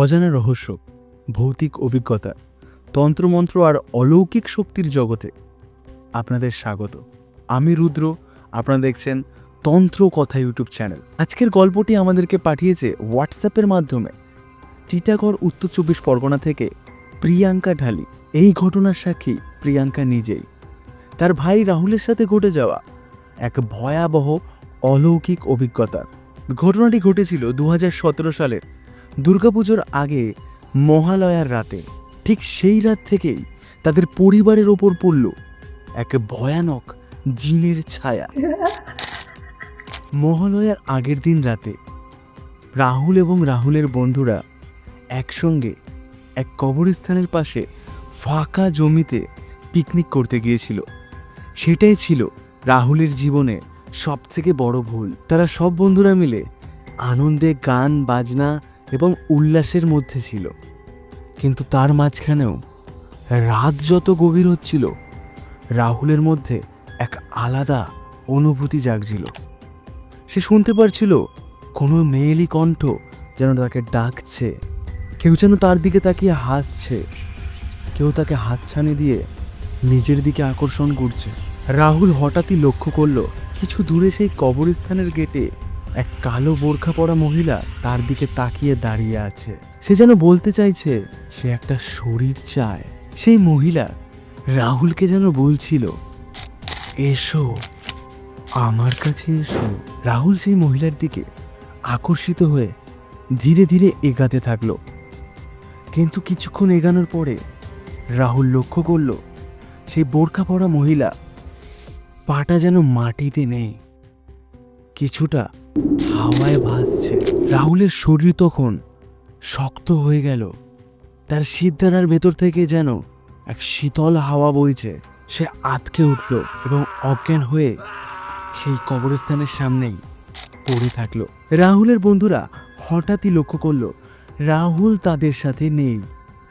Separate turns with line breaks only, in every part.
অজানা রহস্য, ভৌতিক অভিজ্ঞতা, তন্ত্রমন্ত্র আর অলৌকিক শক্তির জগতে আপনাদের স্বাগত। আমি রুদ্র, আপনারা দেখছেন তন্ত্র কথা ইউটিউব চ্যানেল। আজকের গল্পটি আমাদেরকে পাঠিয়েছে হোয়াটসঅ্যাপের মাধ্যমে। টিটাগড়, উত্তর চব্বিশ পরগনা থেকে প্রিয়াঙ্কা ঢালি। এই ঘটনার সাক্ষী প্রিয়াঙ্কা নিজেই। তার ভাই রাহুলের সাথে ঘটে যাওয়া এক ভয়াবহ অলৌকিক অভিজ্ঞতা। ঘটনাটি ঘটেছিল দু হাজার সতেরো সালের দুর্গাপুজোর আগে মহালয়ার রাতে, ঠিক সেই রাত থেকেই তাদের পরিবারের ওপর পড়ল এক ভয়ানক জিনের ছায়া। মহালয়ার আগের দিন রাতে রাহুল এবং রাহুলের বন্ধুরা একসঙ্গে এক কবরস্থানের পাশে ফাঁকা জমিতে পিকনিক করতে গিয়েছিল। সেটাই ছিল রাহুলের জীবনে সব থেকে বড় ভুল। তারা সব বন্ধুরা মিলে আনন্দে গান, বাজনা এবং উল্লাসের মধ্যে ছিল। কিন্তু তার মাঝখানেও রাত যত গভীর হচ্ছিল, রাহুলের মধ্যে এক আলাদা অনুভূতি জাগছিল। সে শুনতে পারছিল কোনো মেয়েলি কণ্ঠ যেন তাকে ডাকছে, কেউ যেন তার দিকে তাকিয়ে হাসছে, কেউ তাকে হাতছানি দিয়ে নিজের দিকে আকর্ষণ করছে। রাহুল হঠাৎই লক্ষ্য করল, কিছু দূরে সেই কবরস্থানের গেটে এক কালো বোরখা পরা মহিলা তার দিকে তাকিয়ে দাঁড়িয়ে আছে। সে যেন বলতে চাইছে, সে একটা শরীর চায়। সেই মহিলা রাহুলকে যেন বলছিল, এসো, আমার কাছে এসো। রাহুল সেই মহিলার দিকে আকর্ষিত হয়ে ধীরে ধীরে এগাতে থাকল। কিন্তু কিছুক্ষণ এগানোর পরে রাহুল লক্ষ্য করল, সেই বোরখা পরা মহিলা পাটা যেন মাটিতে নেই। কিছুটা হাওয়ায় ভাসছে। রাহুলের শরীর তখন শক্ত হয়ে গেল। তার সিদ্ধারার ভেতর থেকে যেন এক শীতল হাওয়া বইছে। সে আতকে উঠল এবং অজ্ঞান হয়ে সেই কবরস্থানের সামনেই পড়ে থাকল। রাহুলের বন্ধুরা হঠাৎই লক্ষ্য করল, রাহুল তাদের সাথে নেই।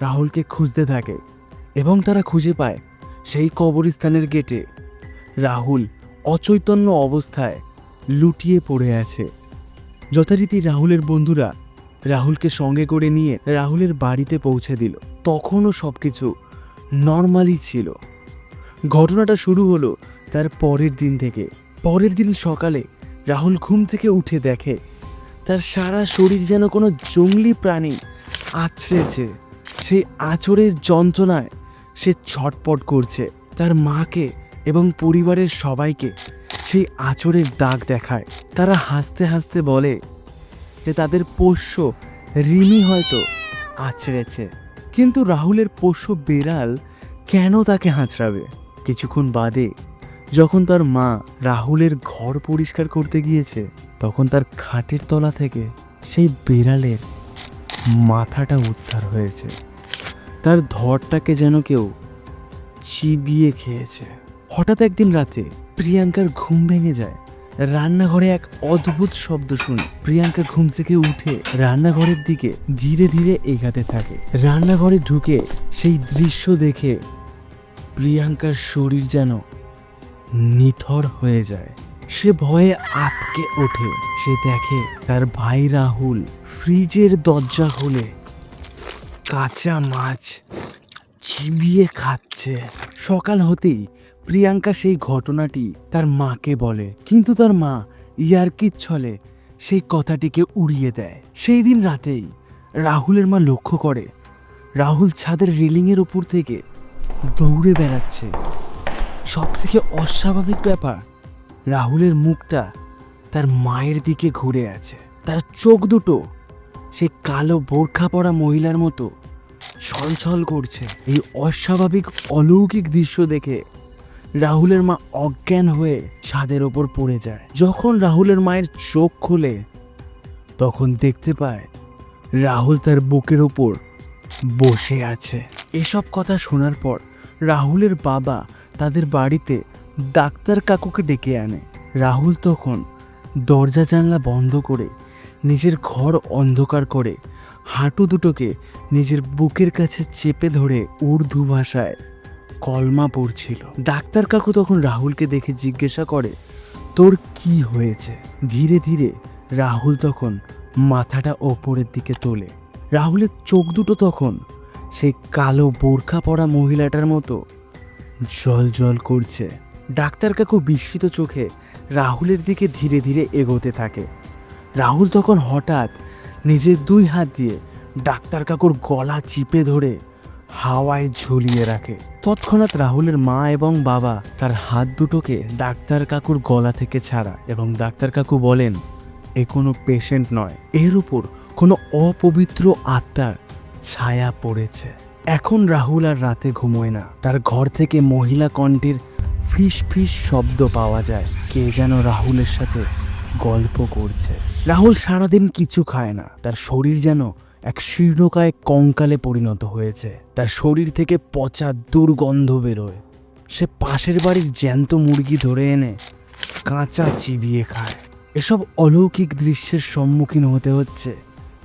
রাহুলকে খুঁজতে থাকে এবং তারা খুঁজে পায় সেই কবরস্থানের গেটে। রাহুল অচৈতন্য অবস্থায় লুটিয়ে পড়ে আছে। যথারীতি রাহুলের বন্ধুরা রাহুলকে সঙ্গে করে নিয়ে রাহুলের বাড়িতে পৌঁছে দিল। তখনও সব কিছু নর্মালই ছিল। ঘটনাটা শুরু হলো তার পরের দিন থেকে। পরের দিন সকালে রাহুল ঘুম থেকে উঠে দেখে তার সারা শরীর যেন কোনো জঙ্গলি প্রাণী আছড়েছে। সেই আচরের যন্ত্রণায় সে ছটপট করছে। তার মাকে এবং পরিবারের সবাইকে সেই আচরের দাগ দেখায়। তারা হাসতে হাসতে বলে যে তাদের পোষ্য রিমি হয়তো আছড়েছে। কিন্তু রাহুলের পোষ্য বেড়াল কেন তাকে হাঁচড়াবে? কিছুক্ষণ বাদে যখন তার মা রাহুলের ঘর পরিষ্কার করতে গিয়েছে, তখন তার খাটের তলা থেকে সেই বেড়ালের মাথাটা উদ্ধার হয়েছে। তার ধরটাকে যেন কেউ চিবিয়ে খেয়েছে। হঠাৎ একদিন রাতে প্রিয়াঙ্কার ঘুম ভেঙে যায়। রান্নাঘরে এক অদ্ভুত শব্দ শুনে প্রিয়াঙ্কা ঘুম থেকে উঠে রান্নাঘরের দিকে ধীরে ধীরে এগাতে থাকে। রান্নাঘরে ঢুকে সেই দৃশ্য দেখে প্রিয়াঙ্কার শরীর যেন নিথর হয়ে যায়। সে ভয়ে আটকে ওঠে। সে দেখে তার ভাই রাহুল ফ্রিজের দরজা খুলে কাঁচা মাছ চিবিয়ে খাচ্ছে। সকাল হতেই প্রিয়াঙ্কা সেই ঘটনাটি তার মাকে বলে। কিন্তু তার মা ইয়ার্কির ছলে, সেই কথাটিকে উড়িয়ে দেয়। সেই দিন রাতেই রাহুলের মা লক্ষ্য করে, রাহুল ছাদের রেলিংয়ের উপর থেকে দৌড়ে বেড়াচ্ছে। সব থেকে অস্বাভাবিক ব্যাপার, রাহুলের মুখটা তার মায়ের দিকে ঘুরে আছে। তার চোখ দুটো সে কালো বোরখা পরা মহিলার মতো ছলছল করছে। এই অস্বাভাবিক, অলৌকিক দৃশ্য দেখে রাহুলের মা অজ্ঞান হয়ে ছাদের ওপর পড়ে যায়। যখন রাহুলের মায়ের চোখ খোলে, তখন দেখতে পায় রাহুল তার বুকের ওপর বসে আছে। এসব কথা শোনার পর রাহুলের বাবা তাদের বাড়িতে ডাক্তার কাকুকে ডেকে আনে। রাহুল তখন দরজা জানলা বন্ধ করে নিজের ঘর অন্ধকার করে হাঁটু দুটোকে নিজের বুকের কাছে চেপে ধরে উর্দু ভাষায় কলমা পড়ছিল। ডাক্তার কাকু তখন রাহুলকে দেখে জিজ্ঞাসা করে, তোর কি হয়েছে? ধীরে ধীরে রাহুল তখন মাথাটা ওপরের দিকে তোলে। রাহুলের চোখ দুটো তখন সেই কালো বোরখা পরা মহিলাটার মতো জল জল করছে। ডাক্তার কাকু বিস্মিত চোখে রাহুলের দিকে ধীরে ধীরে এগোতে থাকে। রাহুল তখন হঠাৎ নিজের দুই হাত দিয়ে ডাক্তার কাকুর গলা চিপে ধরে হাওয়ায় ঝুলিয়ে রাখে। তৎক্ষণাৎ রাহুলের মা এবং বাবা তার হাত দুটোকে ডাক্তার কাকুর গলা থেকে ছাড়া এবং ডাক্তার কাকু বলেন, এ কোনো পেশেন্ট নয়। এর উপর কোনো অপবিত্র আত্মার ছায়া পড়েছে। এখন রাহুল আর রাতে ঘুমোয় না। তার ঘর থেকে মহিলা কণ্ঠের ফিস ফিস শব্দ পাওয়া যায়। কে যেন রাহুলের সাথে গল্প করছে। রাহুল সারাদিন কিছু খায় না। তার শরীর যেন এক শীর্ণকায় কঙ্কালে পরিণত হয়েছে। তার শরীর থেকে পচা দুর্গন্ধ বেরোয়। সে পাশের বাড়ির জ্যান্ত মুরগি ধরে এনে কাঁচা চিবিয়ে খায়। এসব অলৌকিক দৃশ্যের সম্মুখীন হতে হচ্ছে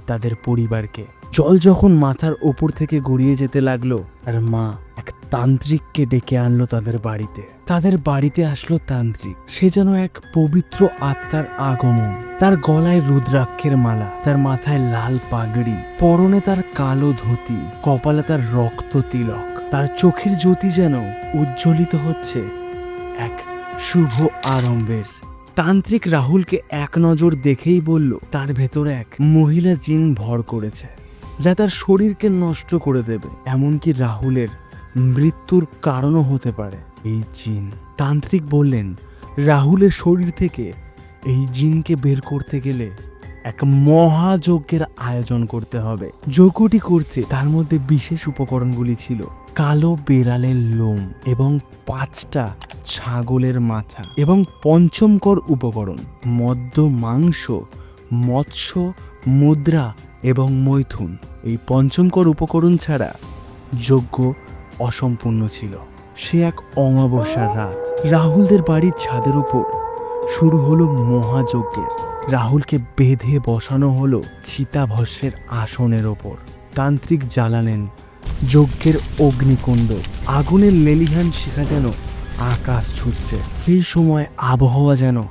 তাদের পরিবারকে। জল যখন মাথার ওপর থেকে গড়িয়ে যেতে লাগল, আর মা এক তান্ত্রিককে ডেকে আনলো তাদের বাড়িতে। তাদের বাড়িতে আসলো তান্ত্রিক। সে যেন এক পবিত্র আত্মার আগমন। তার গলায় রুদ্রাক্ষের মালা, তার মাথায় লাল পাগড়ি, পরনে তার কালো ধুতি, কপালে তার রক্ত তিলক। তার চোখের জ্যোতি যেন উজ্জ্বলিত হচ্ছে এক শুভ আরম্ভের। তান্ত্রিক রাহুলকে এক নজর দেখেই বলল, তার ভেতরে এক মহিলা জিন ভর করেছে। যা তার শরীরকে নষ্ট করে দেবে, এমনকি রাহুলের মৃত্যুর কারণও হতে পারে। এই জিন তান্ত্রিক বললেন, রাহুলের শরীর থেকে এই জিনকে বের করতে গেলে এক মহাযজ্ঞের আয়োজন করতে হবে। যজ্ঞটি করতে তার মধ্যে বিশেষ উপকরণগুলি ছিল, কালো বেড়ালের লোম এবং পাঁচটা ছাগলের মাথা এবং পঞ্চমকর উপকরণ, মদ্য, মাংস, মৎস্য, মুদ্রা এবং মৈথুন এই পঞ্চমকর উপকরণ ছাড়া যজ্ঞ অসম্পূর্ণ ছিল। সে এক অমাবস্যার রাত রাহুলদের বাড়ির ছাদের উপর শুরু হলো মহাযজ্ঞের। রাহুলকে বেঁধে বসানো হলো চিতাভস্যের আসনের ওপর। তান্ত্রিক জ্বালালেন যজ্ঞের অগ্নিকুণ্ড। আগুনের লেলিহান শিখা যেন আকাশ ছুটছে এই সময় আবহাওয়া যেন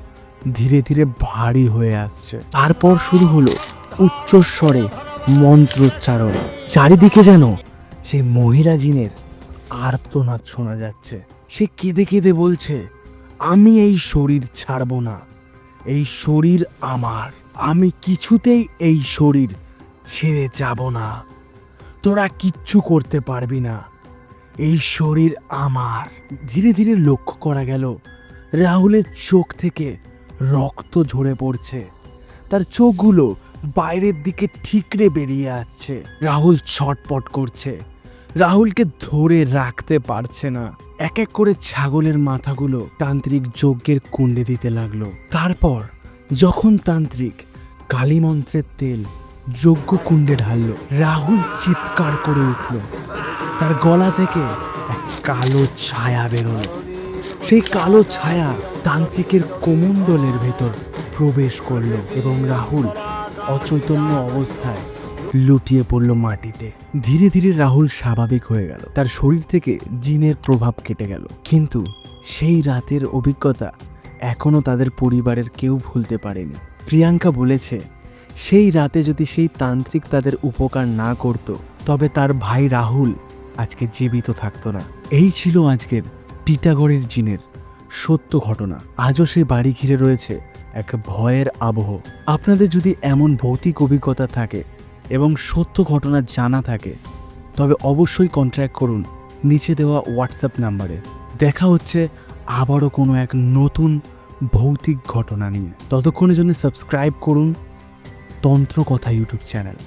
ধীরে ধীরে ভারী হয়ে আসছে। তারপর শুরু হলো উচ্চস্বরে, মন্ত্রোচ্চারণ। চারিদিকে যেন সেই মহিলা জিনের আর্তনাদ শোনা যাচ্ছে। সে কেঁদে কেঁদে বলছে, আমি এই শরীর ছাড়ব না। এই শরীর আমার। আমি কিছুতেই এই শরীর ছেড়ে যাব না। তোরা কিচ্ছু করতে পারবি না। এই শরীর আমার। ধীরে ধীরে লক্ষ্য করা গেল, রাহুলের চোখ থেকে রক্ত ঝরে পড়ছে। তার চোখগুলো বাইরের দিকে ঠিকরে বেরিয়ে আসছে। রাহুল ছটপট করছে। রাহুলকে ধরে রাখতে পারছে না। এক এক করে ছাগলের মাথাগুলো তান্ত্রিক যজ্ঞের কুণ্ডে দিতে লাগল। তারপর যখন তান্ত্রিক কালী মন্ত্রের তেল যজ্ঞ কুণ্ডে ঢাললো, রাহুল চিৎকার করে উঠল। তার গলা থেকে এক কালো ছায়া বেরোলো। সেই কালো ছায়া তান্ত্রিকের কোমণ্ডলের ভেতর প্রবেশ করল এবং রাহুল অচৈতন্য অবস্থায় লুটিয়ে পড়ল মাটিতে। ধীরে ধীরে রাহুল স্বাভাবিক হয়ে গেল। তার শরীর থেকে জিনের প্রভাব কেটে গেল। কিন্তু সেই রাতের অভিজ্ঞতা এখনও তাদের পরিবারের কেউ ভুলতে পারেনি। প্রিয়াঙ্কা বলেছে, সেই রাতে যদি সেই তান্ত্রিক তাদের উপকার না করত, তবে তার ভাই রাহুল আজকে জীবিত থাকতো না। এই ছিল আজকের টিটাগড়ের জিনের সত্য ঘটনা। আজও সেই বাড়ি ঘিরে রয়েছে এক ভয়ের আবহ। আপনাদের যদি এমন ভৌতিক অভিজ্ঞতা থাকে এবং সত্য ঘটনা জানা থাকে, তবে অবশ্যই কন্ট্যাক্ট করুন নিচে দেওয়া হোয়াটসঅ্যাপ নাম্বারে দেখা হচ্ছে আবারও কোনো এক নতুন ভৌতিক ঘটনা নিয়ে। ততক্ষণের জন্য সাবস্ক্রাইব করুন তন্ত্র কথা ইউটিউব চ্যানেল